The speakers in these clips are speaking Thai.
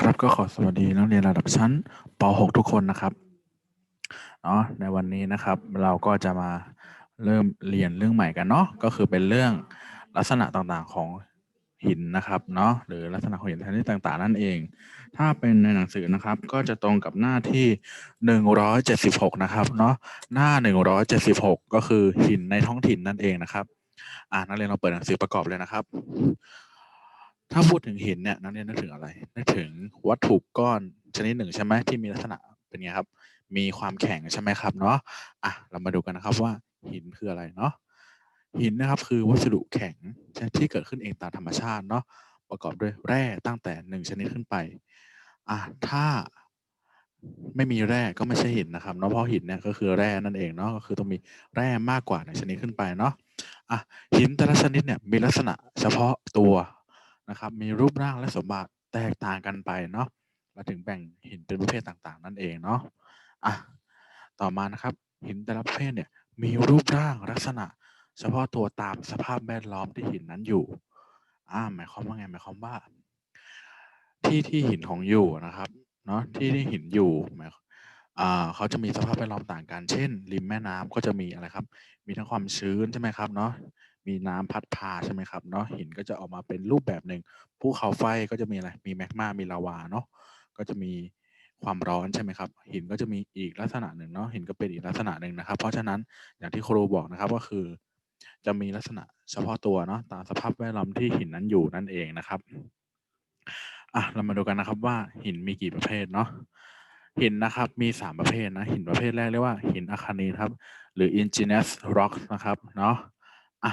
ครับก็ขอสวัสดีนักเรียนระดับชั้นป .6 ทุกคนนะครับเนาะในวันนี้นะครับเราก็จะมาเริ่มเรียนเรื่องใหม่กันเนาะก็คือเป็นเรื่องลักษณะต่างๆของหินนะครับเนาะหรือลักษณะของหินชนิดต่างๆ นั่นเอง ถ้าเป็นในหนังสือนะครับ ก็จะตรงกับหน้าที่ 176 นะครับเนาะหน้า 176 ก็คือหินในท้องถิ่นนั่นเองนะครับอ่านักเรียนเราเปิดหนังสือประกอบเลยนะครับ ถ้าพูดถึงหินเนี่ยนักเรียนนึกถึงอะไรนึกถึงวัตถุก้อนชนิดหนึ่งใช่ไหมที่มีลักษณะเป็นไงครับ มีความแข็งใช่ไหมครับเนาะอะเรามาดูกันนะครับว่าหินคืออะไรเนาะหินนะครับคือวัสดุแข็งที่เกิดขึ้นเองตามธรรมชาติเนาะประกอบด้วยแร่ตั้งแต่หนึ่งชนิดขึ้นไปอะถ้าไม่มีแร่ก็ไม่ใช่หินนะครับเนาะเพราะหินเนี่ยก็คือแร่นั่นเองเนาะก็คือต้องมีแร่มากกว่าหนึ่งชนิดขึ้นไปเนาะอะหินแต่ละชนิดเนี่ยมีลักษณะเฉพาะตัว นะครับ มีรูปร่างและสมบัติแตกต่างกันไปเนาะเราถึงแบ่งหินเป็นประเภทต่างๆ นั่นเองเนาะอะต่อมานะครับหินแต่ละประเภทเนี่ยมีรูปร่างลักษณะ เฉพาะตัวตามสภาพแวดล้อมที่หินนั้นอยู่อ่าหมายความว่าไงหมายความว่า ที่ที่หินของอยู่นะครับเนาะที่ที่หินอยู่หมายเขาจะมีสภาพแวดล้อมต่างกัน เช่น ริมแม่น้ำก็จะมีอะไรครับ มีทั้งความชื้นใช่ไหมครับเนาะ มีน้ำพัดพาใช่ไหมครับเนาะหินก็จะออกมาเป็นรูปแบบหนึ่งภูเขาไฟก็จะมีอะไรมีแมกมามีลาวาเนาะก็จะมีความร้อนใช่ไหมครับหินก็จะมีอีกลักษณะหนึ่งเนาะหินก็เป็นอีกลักษณะหนึ่งนะครับ เพราะฉะนั้นอย่างที่ครูบอกนะครับก็คือ จะมีลักษณะเฉพาะตัวเนาะตามสภาพแวดล้อมที่หินนั้นอยู่นั่นเองนะครับอะเรามาดูกันนะครับว่าหินมีกี่ประเภทเนาะหินนะครับมีสามประเภทนะหินประเภทแรกเรียกว่าหินอะคานีครับ หรือ indigenous rock นะครับเนาะอะ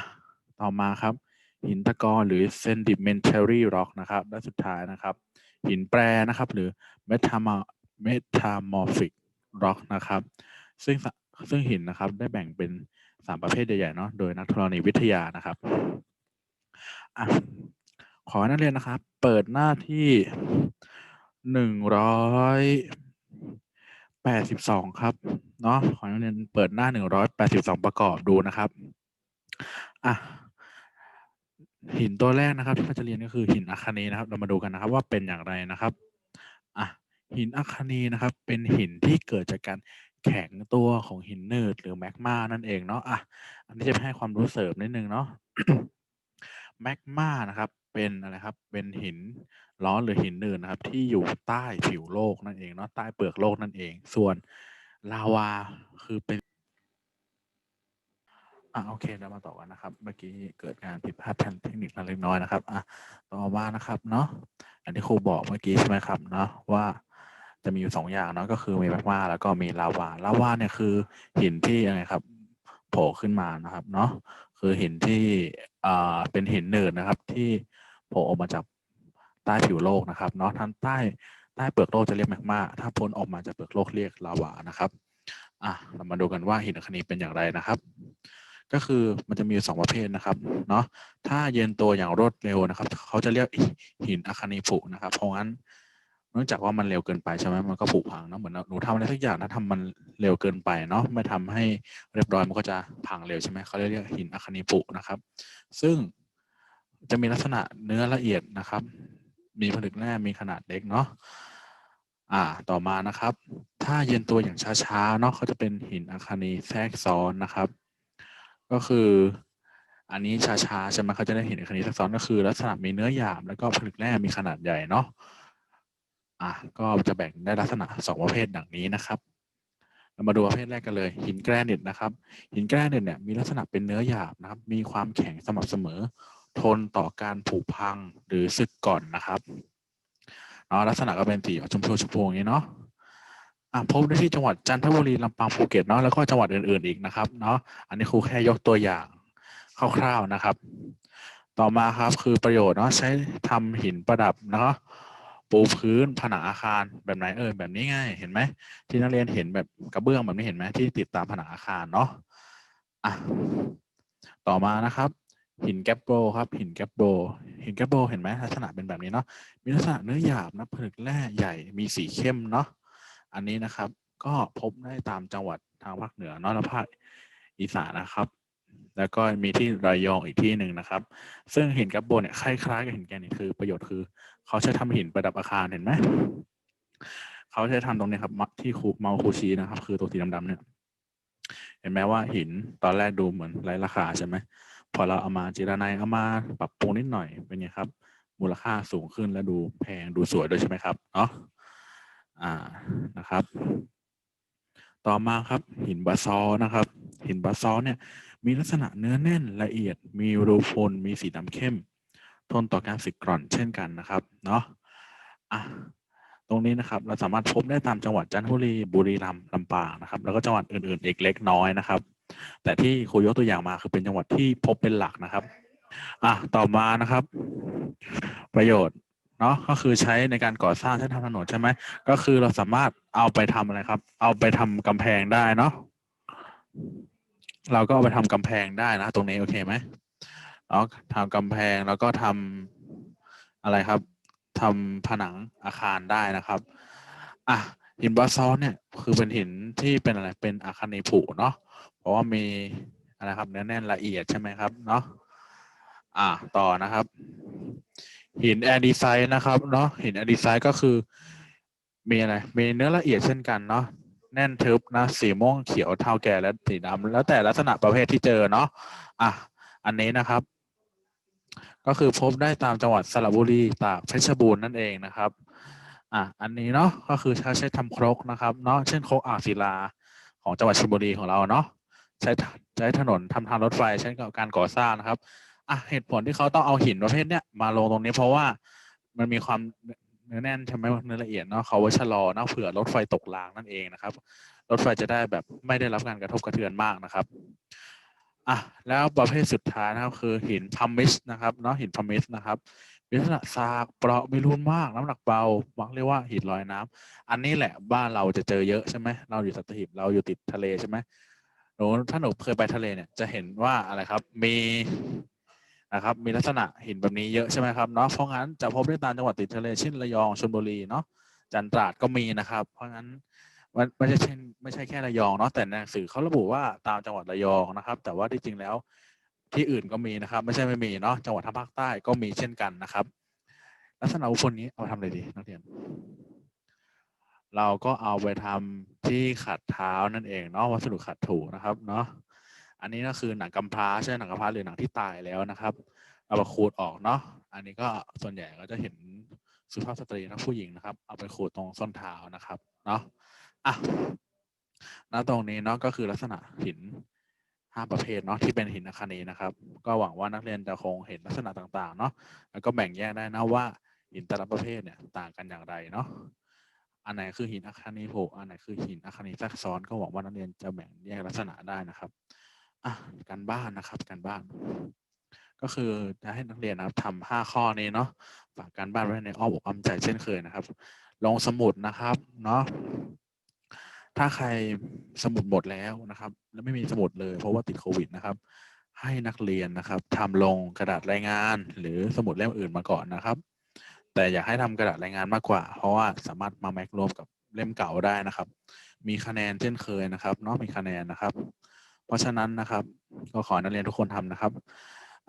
ต่อมาครับ หินตะกอนหรือ sedimentary rock นะครับและสุดท้ายนะครับ หินแปรนะครับ หรือ metamorphic rock นะครับ ซึ่งซึ่งหินนะครับได้แบ่งเป็นสามประเภทใหญ่ๆเนาะโดยนักธรณีวิทยานะครับอขอนักเรียนนะครับ เปิดหน้าที่หนึ่งร้อยแปดสิบสองครับเนาะขอนักเรียนเปิดหน้าหนึ่งร้อยแปดสิบสองประกอบดูนะครับ อะ หินตัวแรกนะครับที่เราจะเรียนก็คือหินอะคานีนะครับ เรามาดูกันนะครับว่าเป็นอย่างไรนะครับอะหินอะคานีนะครับ เป็นหินที่เกิดจากการแข็งตัวของหินเนิร์ดหรือแมกมานั่นเองเนาะอะอันนี้จะให้ความรู้เสริมนิดนึงเนาะแมกมานะครับ เป็นอะไรครับ เป็นหินร้อนหรือหินเนิร์ดนะครับ ที่อยู่ใต้ผิวโลกนั่นเองเนาะใต้เปลือกโลกนั่นเอง ส่วนลาวาคือเป็น อะโอเคเรามาต่อกันนะครับ เมื่อกี้เกิดการผิดพลาดทางเทคนิคเล็กน้อยนะครับอะต่อมานะครับเนาะอย่างที่ครูบอกเมื่อกี้ใช่ไหมครับเนาะว่าจะมีอยู่สองอย่างเนาะก็คือมีแมกมาแล้วก็มีลาวาลาวาเนี่ยคือหินที่อะไรครับโผล่ขึ้นมานะครับเนาะคือหินที่อ่าเป็นหินเนิร์ดนะครับ ที่โผล่ออกมาจากใต้ผิวโลกนะครับเนาะท่านใต้ใต้เปลือกโลกจะเรียกแมกมาถ้าพ้นออกมาจากเปลือกโลกเรียกลาวานะครับอะเรามาดูกันว่าหินอะคนีเป็นอย่างไรนะครับ ก็คือมันจะมีสองประเภทนะครับเนาะถ้าเย็นตัวอย่างรวดเร็วนะครับ เขาจะเรียกหินอะคานีผุนะครับ เพราะงั้นเนื่องจากว่ามันเร็วเกินไปใช่ไหมมันก็ผุพังเนาะเหมือนหนูทำอะไรสักอย่างถ้าทำมันเร็วเกินไปเนาะไม่ทำให้เรียบร้อยมันก็จะพังเร็วใช่ไหมเขาเรียกหินอะคานีผุนะครับ ซึ่งจะมีลักษณะเนื้อละเอียดนะครับ มีผลึกแร่มีขนาดเล็กเนาะอ่าต่อมานะครับ ถ้าเย็นตัวอย่างช้าๆเนาะเขาจะเป็นหินอะคานีแทรกซ้อนนะครับ ก็คืออันนี้ช้าๆใช่ไหมเขาจะได้เห็นคณิตซับซ้อนก็คือ ลักษณะมีเนื้อหยาบแล้วก็ผลึกแร่มีขนาดใหญ่เนาะอะก็จะแบ่งได้ลักษณะสองประเภทดังนี้นะครับเรามาดูประเภทแรกกันเลย หินแกรนิตนะครับ หินแกรนิตเนี่ยมีลักษณะเป็นเนื้อหยาบนะครับ มีความแข็งสม่ำเสมอ ทนต่อการผุพังหรือสึกก่อนนะครับเนาะลักษณะก็เป็นสีชมพูชมพูอย่างนี้เนาะ พบได้ที่จังหวัดจันทบุรีลำปางภูเก็ตเนาะแล้วก็จังหวัดอื่นๆอีกนะครับเนาะอันนี้ครูแค่ยกตัวอย่างคร่าวๆนะครับ ต่อมาครับคือประโยชน์เนาะใช้ทำหินประดับเนาะปูพื้นผนังอาคารแบบไหนเออแบบนี้ง่ายเห็นไหมที่นักเรียนเห็นแบบกระเบื้องแบบนี้เห็นไหมที่ติดตามผนังอาคารเนาะอะต่อมานะครับ หินแกปโบครับ หินแกปโบหินแกปโบเห็นไหมลักษณะเป็นแบบนี้เนาะมีลักษณะเนื้อหยาบนะผลึกแร่ใหญ่มีสีเข้มเนาะ อันนี้นะครับ ก็พบได้ตามจังหวัดทางภาคเหนือนาะและภาคอีสานนะครับ แล้วก็มีที่ระยองอีกที่หนึ่งนะครับ ซึ่งหินกับโบนเนี่ยคล้ายๆกับหินแกรนิตคือประโยชน์คือ เขาใช้ทำหินประดับอาคารเห็นไหมเขาใช้ทำตรงนี้ครับที่คูเมาคูชีนะครับ คือตัวสีดำๆเนี่ย เห็นไหมว่าหินตอนแรกดูเหมือนไร้ราคาใช่ไหมพอเราเอามาจิรนัยเอามาปรับปรุงนิดหน่อยเป็นไงครับ มูลค่าสูงขึ้นและดูแพงดูสวยด้วยใช่ไหมครับเนาะ อ่านะครับ ต่อมาครับหินบาซอลนะครับ หินบาซอลเนี่ยมีลักษณะเนื้อแน่นละเอียด มีรูพนมีสีดำเข้ม ทนต่อการสึกกร่อนเช่นกันนะครับเนาะอะตรงนี้นะครับเราสามารถพบได้ตามจังหวัดจันทบุรีบุรีรัมย์ลำปางนะครับ แล้วก็จังหวัดอื่นๆอีกเล็กน้อยนะครับ แต่ที่ครูยกตัวอย่างมาคือเป็นจังหวัดที่พบเป็นหลักนะครับอะต่อมานะครับ ประโยชน์ เนาะก็คือใช้ในการก่อสร้างเส้นทางถนนใช่ไหมก็คือเราสามารถเอาไปทำอะไรครับ เอาไปทำกำแพงได้เนาะเราก็เอาไปทำกำแพงได้นะ ตรงนี้โอเคไหมเนาะทำกำแพงแล้วก็ทำอะไรครับทำผนังอาคารได้นะครับอะหินบาซอลเนี่ยคือเป็นหินที่เป็นอะไรเป็นอาคาเนผุเนาะเพราะว่ามีอะไรครับเนื้อแน่นละเอียดใช่ไหมครับเนาะอะต่อนะครับ หินแอดีไซน์นะครับเนาะหินแอดีไซน์ก็คือ มีอะไรมีเนื้อละเอียดเช่นกันเนาะแน่นทึบนะสีม่วงเขียวเทาแก่และสีดำแล้วแต่ลักษณะประเภทที่เจอเนาะอะอันนี้นะครับ ก็คือพบได้ตามจังหวัดสระบุรีตากเพชรบูรณ์นั่นเองนะครับอะอันนี้เนาะก็คือใช้ใช้ทำครกนะครับเนาะเช่นครกอ่างศิลาของจังหวัดชลบุรีของเราเนาะใช้ใช้ถนนทำทางรถไฟเช่นกับการก่อสร้างนะครับ อะเหตุผลที่เขาต้องเอาหินประเภทเนี้ยมาลงตรงนี้เพราะว่ามันมีความเนื้อแน่นใช่ไหมเนื้อละเอียดเนาะเขาไว้ชะลอเนาะเผื่อรถไฟตกรางนั่นเองนะครับ รถไฟจะได้แบบไม่ได้รับการกระทบกระเทือนมากนะครับอะแล้วประเภทสุดท้ายนะครับคือหินพัมมิสนะครับเนาะหินพัมมิสนะครับมีลักษณะซากเปราะไม่รุนมากน้ำหนักเบามักเรียกว่าหินลอยน้ำอันนี้แหละบ้านเราจะเจอเยอะใช่ไหมเราอยู่สัตหีบเราอยู่ติดทะเลใช่ไหมหนูถ้าหนูเคยไปทะเลเนี่ยจะเห็นว่าอะไรครับ มี นะครับ มีลักษณะหินแบบนี้เยอะใช่ไหมครับเนาะเพราะงั้นจะพบได้ตามจังหวัดติดทะเลเช่นระยองชลบุรีเนาะจันทราดก็มีนะครับ เพราะงั้นมันไม่ใช่เช่นไม่ใช่แค่ระยองเนาะแต่ในหนังสือเขาระบุว่าตามจังหวัดระยองนะครับ แต่ว่าที่จริงแล้วที่อื่นก็มีนะครับ ไม่ใช่ไม่มีเนาะจังหวัดทางภาคใต้ก็มีเช่นกันนะครับ ลักษณะบุคคลนี้เอาทำอะไรดีนักเรียน เราก็เอาไปทำที่ขัดเท้านั่นเองเนาะวัสดุขัดถูนะครับเนาะ อันนี้ก็คือหนังกำพร้าใช่หนังกำพร้าหรือหนังที่ตายแล้วนะครับเอาไปขูดออกเนาะอันนี้ก็ส่วนใหญ่ก็จะเห็นสุภาพสตรีนะผู้หญิงนะครับ เอาไปขูดตรงส้นเท้านะครับเนาะอะแล้วตรงนี้เนาะก็คือลักษณะหินห้าประเภทเนาะที่เป็นหินอัคนีนะครับ ก็หวังว่านักเรียนจะคงเห็นลักษณะต่างๆเนาะแล้วก็แบ่งแยกได้นะว่าหินแต่ละประเภทเนี่ยต่างกันอย่างไรเนาะอันไหนคือหินอัคนีโผอันไหนคือหินอัคนีแทรกซ้อนก็หวังว่านักเรียนจะแบ่งแยกลักษณะได้นะครับ อะการบ้านนะครับการบ้าน ก็คือจะให้นักเรียนนะครับทำห้าข้อนี้เนาะฝากการบ้านไว้ในอ้อมอกอ้อมใจเช่นเคยนะครับ ลงสมุดนะครับเนาะถ้าใครสมุดหมดแล้วนะครับ แล้วไม่มีสมุดเลย เพราะว่าติดโควิดนะครับ ให้นักเรียนนะครับทำลงกระดาษรายงาน หรือสมุดเล่มอื่นมาก่อนนะครับ แต่อยากให้ทำกระดาษรายงานมากกว่า เพราะว่าสามารถมาแม็กรวมกับเล่มเก่าได้นะครับ มีคะแนนเช่นเคยนะครับเนาะมีคะแนนนะครับ เพราะฉะนั้นนะครับ ก็ขอนักเรียนทุกคนทำนะครับ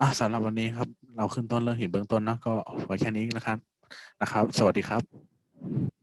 อะสำหรับวันนี้ครับ เราขึ้นต้นเรื่องหินเบื้องต้นนะก็ไว้แค่นี้นะครับนะครับ สวัสดีครับ